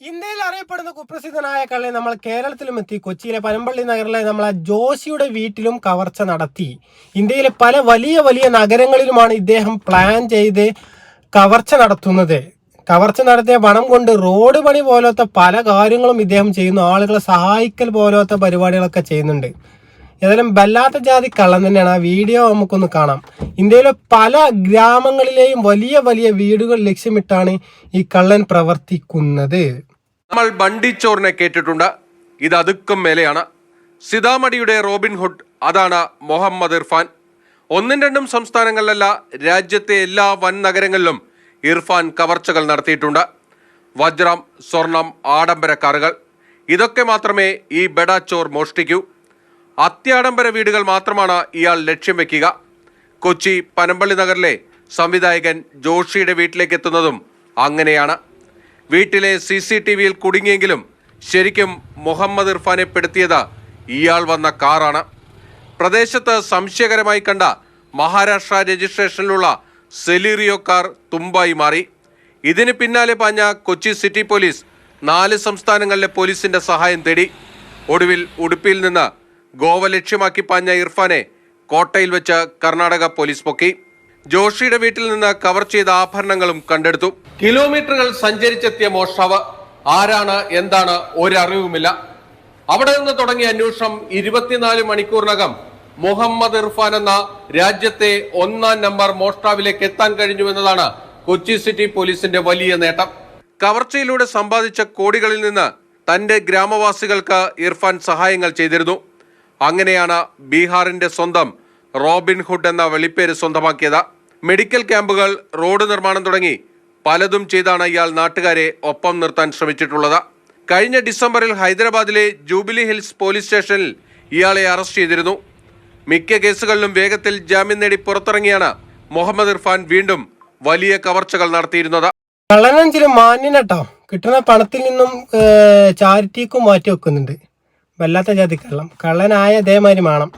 ഇന്ത്യയിൽ അറിയപ്പെടുന്ന കുപ്രസിദ്ധനായ കള്ളി നമ്മൾ കേരളത്തിലും എത്തി കൊച്ചിയിലെ പനമ്പള്ളി നഗറിലെ നമ്മളെ ജോഷിയുടെ വീട്ടിലും കവർച്ച നടത്തി. ഇന്ത്യയിലെ പല വലിയ വലിയ നഗരങ്ങളിലുമാണ് ഇദ്ദേഹം പ്ലാൻ ചെയ്ത് കവർച്ച നടത്തുന്നത്. കവർച്ച നടത്തിയ പണം കൊണ്ട് റോഡ് പണി പോലത്തെ പല കാര്യങ്ങളും ഇദ്ദേഹം ചെയ്യുന്നു. ആളുകളെ സഹായിക്കൽ പോലത്തെ പരിപാടികളൊക്കെ ചെയ്യുന്നുണ്ട്. ഏതായാലും വല്ലാത്ത ജാതി കള്ളം തന്നെയാണ്. ആ വീഡിയോ നമുക്കൊന്ന് കാണാം. ഇന്ത്യയിലെ പല ഗ്രാമങ്ങളിലെയും വലിയ വലിയ വീടുകൾ ലക്ഷ്യമിട്ടാണ് ഈ കള്ളൻ പ്രവർത്തിക്കുന്നത്. നമ്മൾ ബണ്ടിച്ചോറിനെ കേട്ടിട്ടുണ്ട്. ഇത് അതുക്കും മേലെയാണ്. സിതാമടിയുടെ റോബിൻഹുഡ് അതാണ് മുഹമ്മദ് ഇർഫാൻ. ഒന്നും രണ്ടും സംസ്ഥാനങ്ങളിലല്ല രാജ്യത്തെ എല്ലാ വൻ നഗരങ്ങളിലും ഇർഫാൻ കവർച്ചകൾ നടത്തിയിട്ടുണ്ട്. വജ്രം സ്വർണം ആഡംബര കാറുകൾ ഇതൊക്കെ മാത്രമേ ഈ ബെഡാച്ചോർ മോഷ്ടിക്കൂ. അത്യാഡംബര വീടുകൾ മാത്രമാണ് ഇയാൾ ലക്ഷ്യം വെക്കുക. കൊച്ചി പനമ്പള്ളി നഗറിലെ സംവിധായകൻ ജോഷിയുടെ വീട്ടിലേക്ക് എത്തുന്നതും അങ്ങനെയാണ്. വീട്ടിലെ സി സി ടി വിയിൽ കുടുങ്ങിയെങ്കിലും ശരിക്കും മുഹമ്മദ് ഇർഫാനെ പെടുത്തിയത് ഇയാൾ വന്ന കാറാണ്. പ്രദേശത്ത് സംശയകരമായി കണ്ട മഹാരാഷ്ട്ര രജിസ്ട്രേഷനിലുള്ള സെലീറിയോ കാർ തുമ്പായി മാറി. ഇതിന് പിന്നാലെ പാഞ്ഞ കൊച്ചി സിറ്റി പോലീസ് നാല് സംസ്ഥാനങ്ങളിലെ പോലീസിന്റെ സഹായം തേടി. ഒടുവിൽ ഉടുപ്പിയിൽ നിന്ന് ഗോവ ലക്ഷ്യമാക്കി പാഞ്ഞ ഇർഫാനെ കോട്ടയിൽ വെച്ച് കർണാടക പോലീസ് പൊക്കി. ജോഷിയുടെ വീട്ടിൽ നിന്ന് കവർ ചെയ്ത ആഭരണങ്ങളും കണ്ടെടുത്തു. കിലോമീറ്ററുകൾ സഞ്ചരിച്ചെത്തിയ മോഷ്ടാവ് ആരാണ് എന്താണ് ഒരറിവുമില്ല. അവിടെ നിന്ന് തുടങ്ങിയ അന്വേഷണം ഇരുപത്തിനാല് മണിക്കൂറിനകം മുഹമ്മദ് ഇർഫാൻ എന്ന രാജ്യത്തെ ഒന്നാം നമ്പർ മോഷ്ടാവിലേക്ക് എത്താൻ കഴിഞ്ഞു എന്നതാണ് കൊച്ചി സിറ്റി പോലീസിന്റെ വലിയ നേട്ടം. കവർച്ചയിലൂടെ സമ്പാദിച്ച കോടികളിൽ നിന്ന് തന്റെ ഗ്രാമവാസികൾക്ക് ഇർഫാൻ സഹായങ്ങൾ ചെയ്തിരുന്നു. അങ്ങനെയാണ് ബീഹാറിന്റെ സ്വന്തം റോബിൻഹുഡ് എന്ന വെളിപ്പേര് സ്വന്തമാക്കിയത്. മെഡിക്കൽ ക്യാമ്പുകൾ റോഡ് നിർമ്മാണം തുടങ്ങി. പലതും ചെയ്താണ് ഇയാൾ നാട്ടുകാരെ ഒപ്പം നിർത്താൻ ശ്രമിച്ചിട്ടുള്ളത്. കഴിഞ്ഞ ഡിസംബറിൽ ഹൈദരാബാദിലെ ജൂബിലി ഹിൽസ് പോലീസ് സ്റ്റേഷനിൽ ഇയാളെ അറസ്റ്റ് ചെയ്തിരുന്നു. മിക്ക കേസുകളിലും വേഗത്തിൽ ജാമ്യം നേടി പുറത്തിറങ്ങിയാണ് മുഹമ്മദ് ഇർഫാൻ വീണ്ടും വലിയ കവർച്ചകൾ നടത്തിയിരുന്നത്. മാന്യനട്ടോ. കിട്ടുന്ന പണത്തിൽ നിന്നും ചാരിറ്റിക്കും മാറ്റി വെക്കുന്നുണ്ട് വല്ലാത്ത ജാതി കള്ളം കള്ളനായ അതേമാതിരി വേണം